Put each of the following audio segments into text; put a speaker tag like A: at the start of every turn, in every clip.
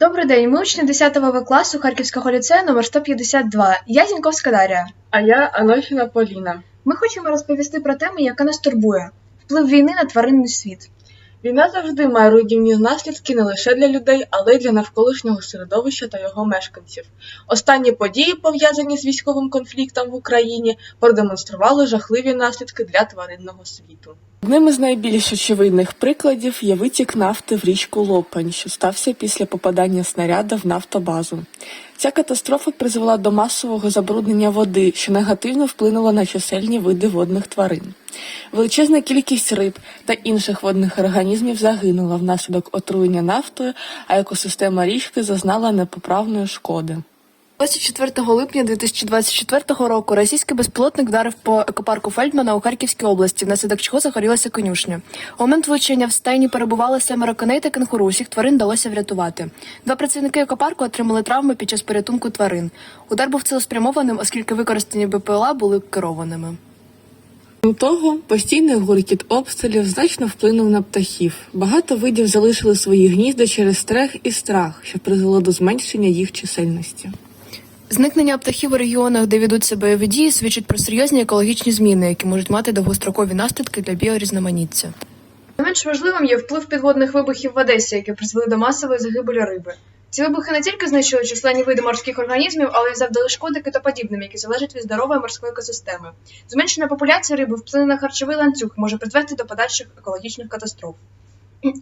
A: Добрий день, ми учні 10 В класу Харківського ліцею номер 152. Я Зіньковська Дар'я.
B: А я Анохіна Поліна.
A: Ми хочемо розповісти про тему, яка нас турбує вплив війни на тваринний світ.
B: Війна завжди має руйнівні наслідки не лише для людей, але й для навколишнього середовища та його мешканців. Останні події, пов'язані з військовим конфліктом в Україні, продемонстрували жахливі наслідки для тваринного світу. Одним із найбільш очевидних прикладів є витік нафти в річку Лопань, що стався після попадання снаряда в нафтобазу. Ця катастрофа призвела до масового забруднення води, що негативно вплинуло на чисельні види водних тварин. Величезна кількість риб та інших водних організмів загинула внаслідок отруєння нафтою, а екосистема річки зазнала непоправної шкоди.
C: 24 липня 2024 року російський безпілотник вдарив по екопарку Фельдмана у Харківській області, внаслідок чого загорілася конюшня. У момент влучення в стайні перебували семеро коней та кенгуру. Усіх тварин вдалося врятувати. Два працівники екопарку отримали травми під час порятунку тварин. Удар був цілеспрямованим, оскільки використані БПЛА були керованими.
B: Крім того, постійний гуркіт обстрілів значно вплинув на птахів. Багато видів залишили свої гнізда через страх і страх, що призвело до зменшення їх чисельності.
C: Зникнення птахів у регіонах, де ведуться бойові дії, свідчить про серйозні екологічні зміни, які можуть мати довгострокові наслідки для біорізноманіття.
A: Не менш важливим є вплив підводних вибухів в Одесі, які призвели до масової загибелі риби. Ці вибухи не тільки знищили численні види морських організмів, але й завдали шкоди китоподібним, які залежать від здорової морської екосистеми. Зменшення популяції риби вплине на харчовий ланцюг, може призвести до подальших екологічних катастроф.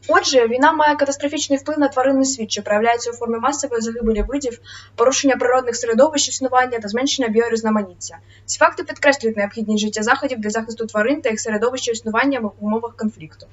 A: Отже, війна має катастрофічний вплив на тваринний світ, що проявляється у формі масової загибелі видів, порушення природних середовищ існування та зменшення біорізноманіття. Ці факти підкреслюють необхідність життя заходів для захисту тварин та їх середовища існування в умовах конфлікту.